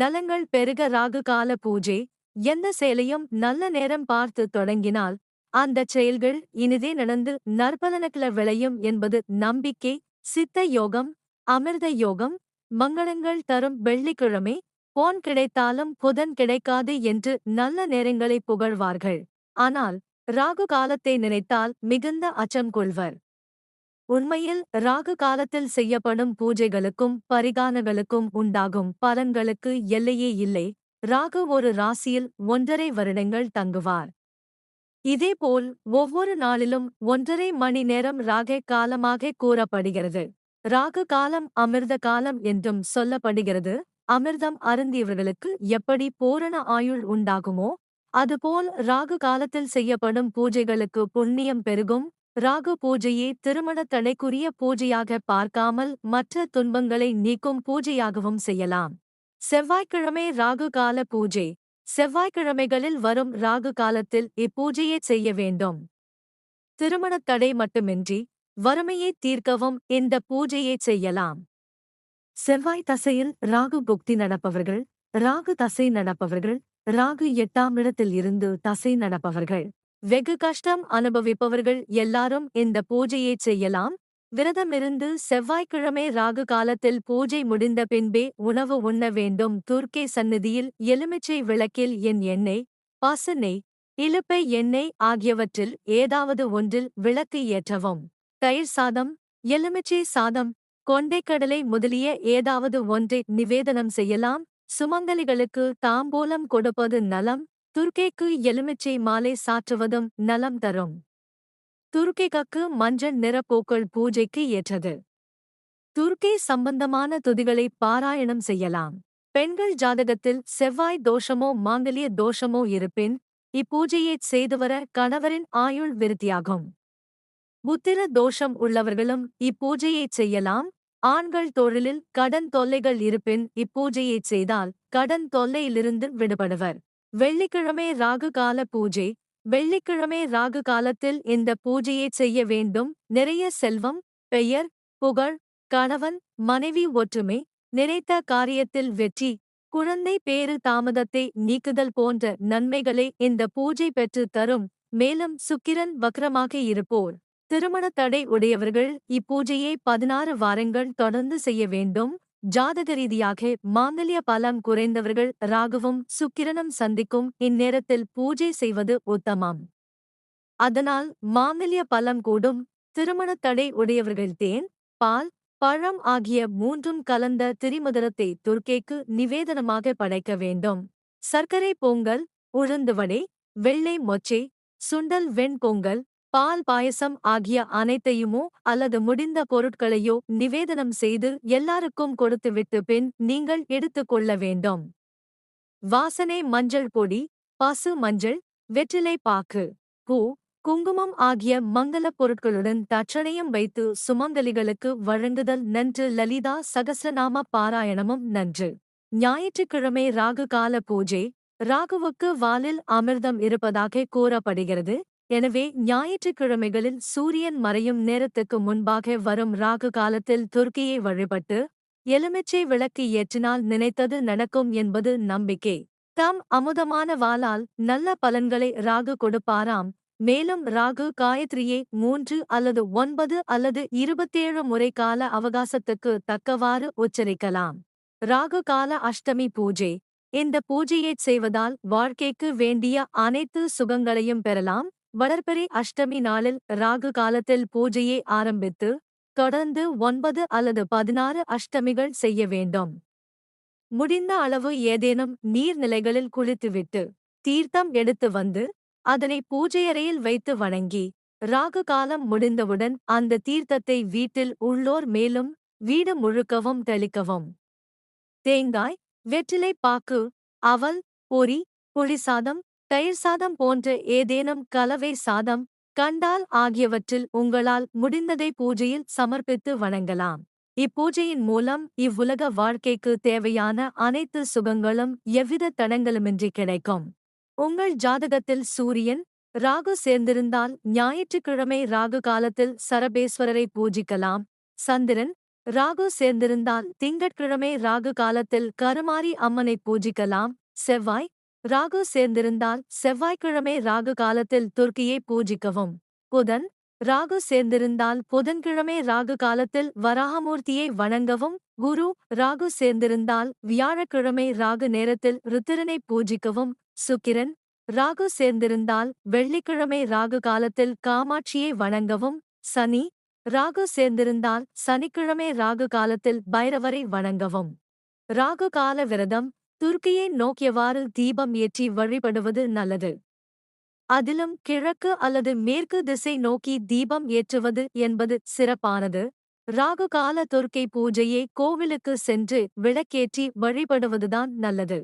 நலங்கள் பெருக ராகு கால பூஜை. எந்த செயலையும் நல்ல நேரம் பார்த்து தொடங்கினால் அந்தச் செயல்கள் இனிதே நடந்து நற்பலனக்கில விளையும் என்பது நம்பிக்கை சித்த யோகம் அமிர்த யோகம் மங்களங்கள் தரும் வெள்ளிக்கிழமை போன் கிடைத்தாலும் புதன் கிடைக்காது என்று நல்ல நேரங்களை புகழ்வார்கள். ஆனால் ராகு காலத்தை நினைத்தால் மிகுந்த அச்சம் கொள்வர். உண்மையில் ராகு காலத்தில் செய்யப்படும் பூஜைகளுக்கும் பரிகாரங்களுக்கும் உண்டாகும் பலன்களுக்கு எல்லையே இல்லை. ராகு ஒரு ராசியில் ஒன்றரை வருடங்கள் தங்குவார். இதேபோல் ஒவ்வொரு நாளிலும் ஒன்றரை மணி நேரம் ராகை காலமாக கூறப்படுகிறது. ராகு காலம் அமிர்த காலம் என்றும் சொல்லப்படுகிறது. அமிர்தம் அருந்தியவர்களுக்கு எப்படி பூரண ஆயுள் உண்டாகுமோ அதுபோல் ராகு காலத்தில் செய்யப்படும் பூஜைகளுக்கு புண்ணியம் பெருகும். ராகு பூஜையே திருமண தடைக்குரிய பூஜையாக பார்க்காமல் மற்ற துன்பங்களை நீக்கும் பூஜையாகவும் செய்யலாம். செவ்வாய்க்கிழமை ராகு கால பூஜை. செவ்வாய்க்கிழமைகளில் வரும் ராகு காலத்தில் இப்பூஜையை செய்ய வேண்டும். திருமணத் தடை மட்டுமின்றி வறுமையை தீர்க்கவும் இந்த பூஜையை செய்யலாம். செவ்வாய் தசையில் ராகு புக்தி நடப்பவர்கள் ராகு தசை நடப்பவர்கள் ராகு எட்டாம் இடத்தில் இருந்து தசை நடப்பவர்கள். வெகு கஷ்டம் அனுபவிப்பவர்கள் எல்லாரும் இந்த பூஜையை செய்யலாம். விரதமிருந்து செவ்வாய்க்கிழமை ராகு காலத்தில் பூஜை முடிந்த பின்பே உணவு உண்ண வேண்டும். துர்க்கே சந்நிதியில் எலுமிச்சை விளக்கில் என் எண்ணெய் பாசநெய் இலுப்பை எண்ணெய் ஆகியவற்றில் ஏதாவது ஒன்றில் விளக்கு ஏற்றவும். தயிர் சாதம் எலுமிச்சை சாதம் கொண்டைக்கடலை முதலிய ஏதாவது ஒன்றை நிவேதனம் செய்யலாம். சுமங்கலிகளுக்கு தாம்பூலம் கொடுப்பது நலம். துர்க்கைக்கு எலுமிச்சை மாலை சாற்றுவதும் நலம் தரும். துர்க்கைக்கு மஞ்சள் நிற பூக்கள் பூஜைக்கு ஏற்றது. துர்க்கை சம்பந்தமான துதிகளை பாராயணம் செய்யலாம். பெண்கள் ஜாதகத்தில் செவ்வாய் தோஷமோ மாங்கல்ய தோஷமோ இருப்பின் இப்பூஜையைச் செய்துவர கணவரின் ஆயுள் விருத்தியாகும். புத்திர தோஷம் உள்ளவர்களும் இப்பூஜையைச் செய்யலாம். ஆண்கள் தொழிலில் கடன் தொல்லைகள் இருப்பின் இப்பூஜையைச் செய்தால் கடன் தொல்லையிலிருந்து விடுபடுவர். வெள்ளிக்கிழமை ராகு கால பூஜை. வெள்ளிக்கிழமை ராகு காலத்தில் இந்த பூஜையை செய்ய வேண்டும். நிறைய செல்வம் பெயர் புகழ் கணவன் மனைவி ஒற்றுமை நினைத்த காரியத்தில் வெற்றி குழந்தை பேறு தாமதத்தை நீக்குதல் போன்ற நன்மைகளை இந்த பூஜை பெற்று தரும். மேலும் சுக்கிரன் வக்ரமாக இருப்போர். திருமண தடை உடையவர்கள் இப்பூஜையை பதினாறு வாரங்கள் தொடர்ந்து செய்ய வேண்டும். ஜாதக ரீதியாக மாங்கல்ய பலம் குறைந்தவர்கள் ராகுவும் சுக்கிரனும் சந்திக்கும் இந்நேரத்தில் பூஜை செய்வது உத்தமம். அதனால் மாங்கல்ய பலம் கூடும். திருமணத் தடை உடையவர்கள் தேன் பால் பழம் ஆகிய மூன்றும் கலந்த திரிமதுரத்தை துர்க்கைக்கு நிவேதனமாக படைக்க வேண்டும். சர்க்கரை பொங்கல் உளுந்துவடை வெள்ளை மொச்சை சுண்டல் வெண்பொங்கல் பால் பாயசம் ஆகிய அனைத்தையுமோ அல்லது முடிந்த பொருட்களையோ நிவேதனம் செய்து எல்லாருக்கும் கொடுத்துவிட்டு பின் நீங்கள் எடுத்துக் கொள்ள வேண்டும். வாசனை மஞ்சள் பொடி பசு மஞ்சள் வெற்றிலை பாக்கு பூ குங்குமம் ஆகிய மங்களப் பொருட்களுடன் தட்சணையும் வைத்து சுமங்கலிகளுக்கு வழங்குதல் நன்று. லலிதா சகசநாம பாராயணமும் நன்று. ஞாயிற்றுக்கிழமை ராகு கால பூஜை ராகுவுக்கு வாலில் அமிர்தம் இருப்பதாக கூறப்படுகிறது. எனவே ஞாயிற்றுக்கிழமைகளில் சூரியன் மறையும் நேரத்துக்கு முன்பாக வரும் ராகு காலத்தில் துர்க்கியை வழிபட்டு எலுமிச்சை விளக்கு ஏற்றினால் நினைத்தது நடக்கும் என்பது நம்பிக்கை. தாம் அமுதமான வாளால் நல்ல பலன்களை ராகு கொடுப்பாராம். மேலும் ராகு காயத்ரியை மூன்று அல்லது ஒன்பது அல்லது இருபத்தேழு முறை கால அவகாசத்துக்கு தக்கவாறு உச்சரிக்கலாம். ராகு கால அஷ்டமி பூஜை. இந்த பூஜையைச் செய்வதால் வாழ்க்கைக்கு வேண்டிய அனைத்து சுகங்களையும் பெறலாம். வளர்பிறை அஷ்டமி நாளில் ராகு காலத்தில் பூஜையை ஆரம்பித்து தொடர்ந்து ஒன்பது அல்லது பதினாறு அஷ்டமிகள் செய்ய வேண்டும். முடிந்த அளவு ஏதேனும் நீர்நிலைகளில் குளித்துவிட்டு தீர்த்தம் எடுத்து வந்து அதனை பூஜையறையில் வைத்து வணங்கி ராகு காலம் முடிந்தவுடன் அந்த தீர்த்தத்தை வீட்டில் உள்ளோர் மேலும் வீடு முழுக்கவும் தெளிக்கவும். தேங்காய் வெற்றிலை பாக்கு அவல் பொரி புளிசாதம் தயிர் சாதம் போன்ற ஏதேனும் கலவை சாதம் கண்டால் ஆகியவற்றில் உங்களால் முடிந்ததை பூஜையில் சமர்ப்பித்து வணங்கலாம். இப்பூஜையின் மூலம் இவ்வுலக வாழ்க்கைக்கு தேவையான அனைத்து சுகங்களும் எவ்வித தடங்களுமின்றி கிடைக்கும். உங்கள் ஜாதகத்தில் சூரியன் ராகு சேர்ந்திருந்தால் ஞாயிற்றுக்கிழமை ராகு காலத்தில் சரபேஸ்வரரை பூஜிக்கலாம். சந்திரன் ராகு சேர்ந்திருந்தால் திங்கட்கிழமை ராகு காலத்தில் கருமாரி அம்மனை பூஜிக்கலாம். செவ்வாய் ராகு சேர்ந்திருந்தால் செவ்வாய்க்கிழமை ராகு காலத்தில் துர்க்கியை பூஜிக்கவும். புதன் ராகு சேர்ந்திருந்தால் புதன்கிழமை ராகு காலத்தில் வராகமூர்த்தியை வணங்கவும். குரு ராகு சேர்ந்திருந்தால் வியாழக்கிழமை ராகு நேரத்தில் ருத்திரனை பூஜிக்கவும். சுக்கிரன் ராகு சேர்ந்திருந்தால் வெள்ளிக்கிழமை ராகு காலத்தில் காமாட்சியை வணங்கவும். சனி ராகு சேர்ந்திருந்தால் சனிக்கிழமை ராகு காலத்தில் பைரவரை வணங்கவும். ராகு கால விரதம் துருக்கியை நோக்கியவாறு தீபம் ஏற்றி வழிபடுவது நல்லது. அதிலும் கிழக்கு அல்லது மேற்கு திசை நோக்கி தீபம் ஏற்றுவது என்பது சிறப்பானது. ராகு கால துர்க்கை பூஜையை கோவிலுக்கு சென்று விளக்கேற்றி வழிபடுவதுதான் நல்லது.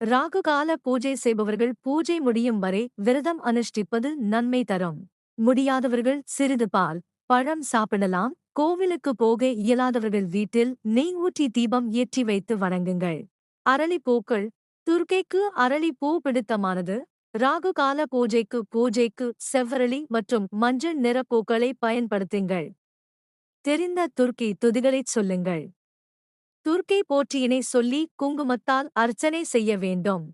ராகு கால பூஜை செய்பவர்கள் பூஜை முடியும் வரை விரதம் அனுஷ்டிப்பது நன்மை தரும். முடியாதவர்கள் சிறிது பால் பழம் சாப்பிடலாம். கோவிலுக்கு போக இயலாதவர்கள் வீட்டில் நெய் ஊற்றி தீபம் ஏற்றி வைத்து வணங்குங்கள். அரளிப்பூக்கள். துர்க்கைக்கு அரளி பூ பிடித்தமானது. ராகு கால பூஜைக்கு பூஜைக்கு செவ்வரளி மற்றும் மஞ்சள் நிற பூக்களை பயன்படுத்துங்கள். தெரிந்த துர்க்கி துதிகளைச் சொல்லுங்கள். துர்க்கை போற்றியினை சொல்லி குங்குமத்தால் அர்ச்சனை செய்ய வேண்டும்.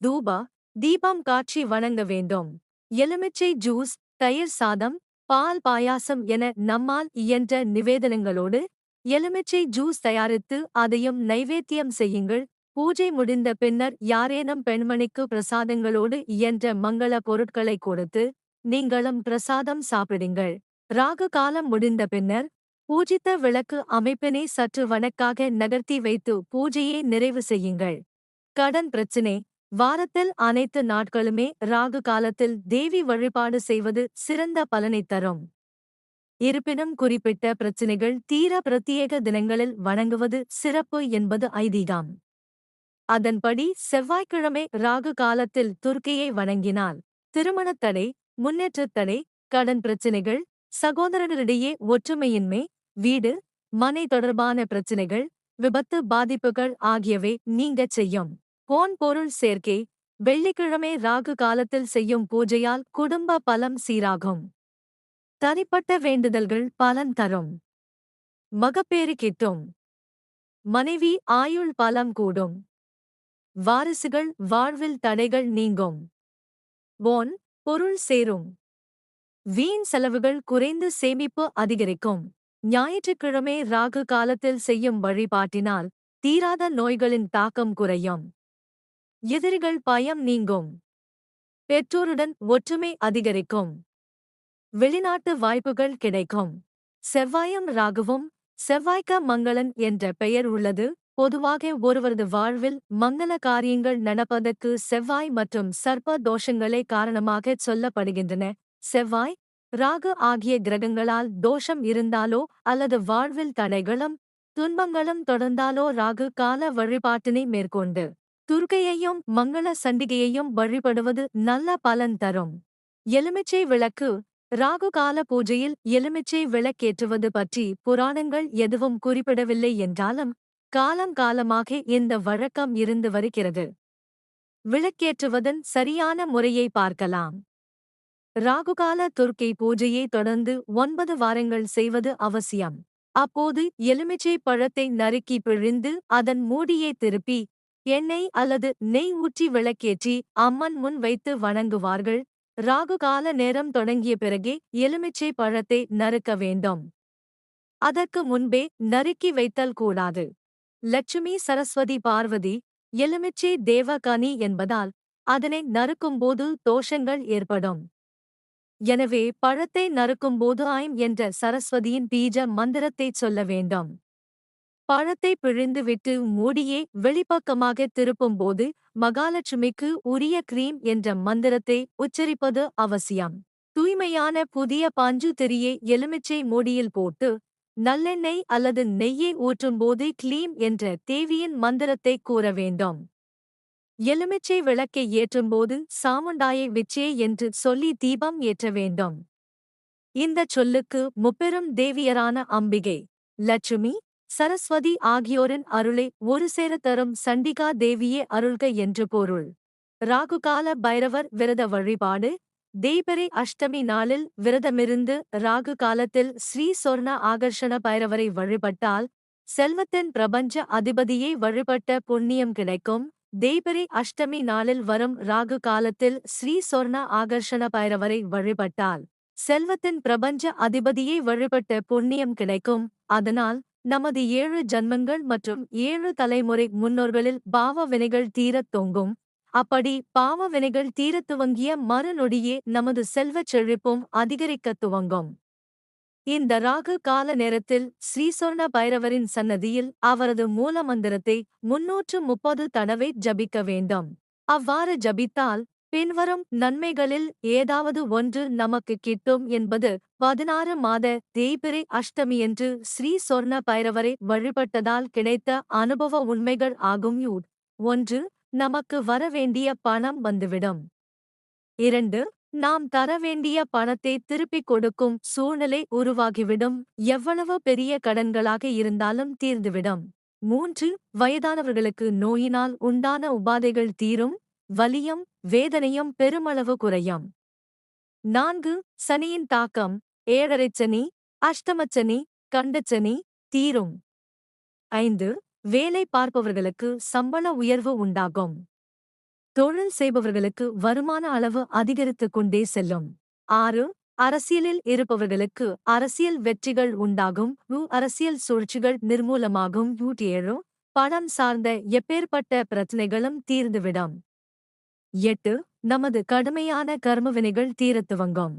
தூபா தீபம் காட்சி வணங்க வேண்டும். எலுமிச்சை ஜூஸ் தயிர் சாதம் பால் பாயாசம் என நம்மால் இயன்ற நிவேதனங்களோடு எலுமிச்சை ஜூஸ் தயாரித்து அதையும் நைவேத்தியம் செய்யுங்கள். பூஜை முடிந்த பின்னர் யாரேனும் பெண்மணிக்கு பிரசாதங்களோடு இயன்ற மங்கள பொருட்களை கொடுத்து நீங்களும் பிரசாதம் சாப்பிடுங்கள். ராகு காலம் முடிந்த பின்னர் பூஜித்த விளக்கு அமைப்பினை சற்று வணக்காக நகர்த்தி வைத்து பூஜையை நிறைவு செய்யுங்கள். கடன் பிரச்சினை. வாரத்தில் அனைத்து நாட்களுமே ராகு காலத்தில் தேவி வழிபாடு செய்வது சிறந்த பலனைத் தரும். இருப்பினும் குறிப்பிட்ட பிரச்சினைகள் தீர பிரத்யேக தினங்களில் வணங்குவது சிறப்பு என்பது ஐதீகம். அதன்படி செவ்வாய்க்கிழமை ராகு காலத்தில் துர்க்கையை வணங்கினால் திருமணத் தடை முன்னேற்றத் தடை கடன் பிரச்சினைகள் சகோதரர்களிடையே ஒற்றுமையின்மை வீடு மனை தொடர்பான பிரச்சினைகள் விபத்து பாதிப்புகள் ஆகியவை நீங்கச் செய்யும். போன் பொருள் சேர்க்கை வெள்ளிக்கிழமை ராகு காலத்தில் செய்யும் பூஜையால் குடும்ப பலம் சீராகும். தனிப்பட்ட வேண்டுதல்கள் பலன் தரும். மகப்பேறு கிட்டும். மனைவி ஆயுள் பலம் கூடும். வாரிசுகள் வாழ்வில் தடைகள் நீங்கும். போன் பொருள் சேரும். வீண் செலவுகள் குறைந்து சேமிப்பு அதிகரிக்கும். ஞாயிற்றுக்கிழமை ராகு காலத்தில் செய்யும் வழிபாட்டினால் தீராத நோய்களின் தாக்கம் குறையும். எதிரிகள் பயம் நீங்கும். பெற்றோருடன் ஒற்றுமை அதிகரிக்கும். வெளிநாட்டு வாய்ப்புகள் கிடைக்கும். செவ்வாயும் ராகுவும் செவ்வாய்க்க மங்களன் என்ற பெயர் உள்ளது. பொதுவாக ஒருவரது வாழ்வில் மங்கள காரியங்கள் நடப்பதற்கு செவ்வாய் மற்றும் சர்ப்ப தோஷங்களே காரணமாகச் சொல்லப்படுகின்றன. செவ்வாய் ராகு ஆகிய கிரகங்களால் தோஷம் இருந்தாலோ அல்லது வாழ்வில் தடைகளும் துன்பங்களும் தொடர்ந்தாலோ ராகு கால வழிபாட்டினை மேற்கொண்டு துர்க்கையையும் மங்கள சண்டிகையையும் வழிபடுவது நல்ல பலன் தரும். எலுமிச்சை விளக்கு ராகுகால பூஜையில் எலுமிச்சை விளக்கேற்றுவது பற்றி புராணங்கள் எதுவும் குறிப்பிடவில்லை என்றாலும் காலங்காலமாக இந்த வழக்கம் இருந்து வருகிறது. விளக்கேற்றுவதன் சரியான முறையை பார்க்கலாம். ராகுகால துர்க்கை பூஜையை தொடர்ந்து ஒன்பது வாரங்கள் செய்வது அவசியம். அப்போது எலுமிச்சை பழத்தை நறுக்கி பிழிந்து அதன் மூடியை திருப்பி எண்ணெய் அல்லது நெய் ஊற்றி விளக்கேற்றி அம்மன் முன் வைத்து வணங்குவார்கள். ராகு கால நேரம் தொடங்கிய பிறகே எலுமிச்சை பழத்தை நறுக்க வேண்டும். அதற்கு முன்பே நறுக்கி வைத்தல் கூடாது. லட்சுமி சரஸ்வதி பார்வதி எலுமிச்சை தேவகனி என்பதால் அதனை நறுக்கும்போது தோஷங்கள் ஏற்படும். எனவே பழத்தை நறுக்கும்போது ஐம் என்ற சரஸ்வதியின் பீஜ மந்திரத்தைச் சொல்ல வேண்டும். பழத்தை பிழிந்துவிட்டு மூடியே வெளிப்பக்கமாக திருப்பும்போது மகாலட்சுமிக்கு உரிய கிரீம் என்ற மந்திரத்தை உச்சரிப்பது அவசியம். தூய்மையான புதிய பஞ்சு தெரியை எலுமிச்சை மூடியில் போட்டு நல்லெண்ணெய் அல்லது நெய்யை ஊற்றும்போது கிளீம் என்ற தேவியின் மந்திரத்தை கூற வேண்டும். எலுமிச்சை விளக்கை ஏற்றும்போது சாமுண்டாயை விச்சே என்று சொல்லி தீபம் ஏற்ற வேண்டும். இந்தச் சொல்லுக்கு முப்பெரும் தேவியரான அம்பிகை லட்சுமி சரஸ்வதி ஆகியோரின் அருளை ஒரு சேர தரும் சண்டிகா தேவியே அருள்க என்று பொருள். ராகுகால பைரவர் விரத வழிபாடு. தேய்பிரை அஷ்டமி நாளில் விரதமிருந்து ராகு காலத்தில் ஸ்ரீ சொர்ண ஆகர்ஷண பைரவரை வழிபட்டால் செல்வத்தின் பிரபஞ்ச அதிபதியை வழிபட்ட புண்ணியம் கிடைக்கும். தேய்பிரை அஷ்டமி நாளில் வரும் ராகு காலத்தில் ஸ்ரீ சொர்ண ஆகர்ஷண பைரவரை வழிபட்டால் செல்வத்தின் பிரபஞ்ச அதிபதியை வழிபட்ட புண்ணியம் கிடைக்கும். அதனால் நமது ஏழு ஜன்மங்கள் மற்றும் ஏழு தலைமுறை முன்னோர்களில் பாவ வினைகள் தீரத் தொங்கும். அப்படி பாவ வினைகள் தீரத் துவங்கிய மறுநொடியே நமது செல்வச் செழிப்பும் அதிகரிக்கத் துவங்கும். இந்த ராகு கால நேரத்தில் ஸ்ரீசொர்ண பைரவரின் சன்னதியில் அவரது மூலமந்திரத்தை முன்னூற்று முப்பது தடவை ஜபிக்க வேண்டும். அவ்வாறு ஜபித்தால் பின்வரும் நன்மைகளில் ஏதாவது ஒன்று நமக்கு கிட்டும் என்பது பதினாறு மாத தேய்பிரை அஷ்டமியன்று ஸ்ரீ சொர்ண பைரவரை வழிபட்டதால் கிடைத்த அனுபவ உண்மைகள் ஆகும் யூட். ஒன்று நமக்கு வரவேண்டிய பணம் வந்துவிடும். இரண்டு நாம் தர வேண்டிய பணத்தை திருப்பிக் கொடுக்கும் சூழ்நிலை உருவாகிவிடும். எவ்வளவு பெரிய கடன்களாக இருந்தாலும் தீர்ந்துவிடும். மூன்று வயதானவர்களுக்கு நோயினால் உண்டான உபாதைகள் தீரும். வலியம் வேதனையும் பெருமளவு குறையும். நான்கு சனியின் தாக்கம் ஏழரைச்சனி அஷ்டமச்சனி கண்டச்சனி தீரும். ஐந்து வேலை பார்ப்பவர்களுக்கு சம்பள உயர்வு உண்டாகும். தொழில் செய்பவர்களுக்கு வருமான அளவு அதிகரித்துக் கொண்டே செல்லும். ஆறு அரசியலில் இருப்பவர்களுக்கு அரசியல் வெற்றிகள் உண்டாகும். ரு அரசியல் சூழ்ச்சிகள் நிர்மூலமாகும். யூட் ஏழு பணம் சார்ந்த எப்பேற்பட்ட பிரச்சனைகளும் தீர்ந்துவிடும். எட்டு நமது கடுமையான கர்மவினைகள் தீரத்துவங்கும்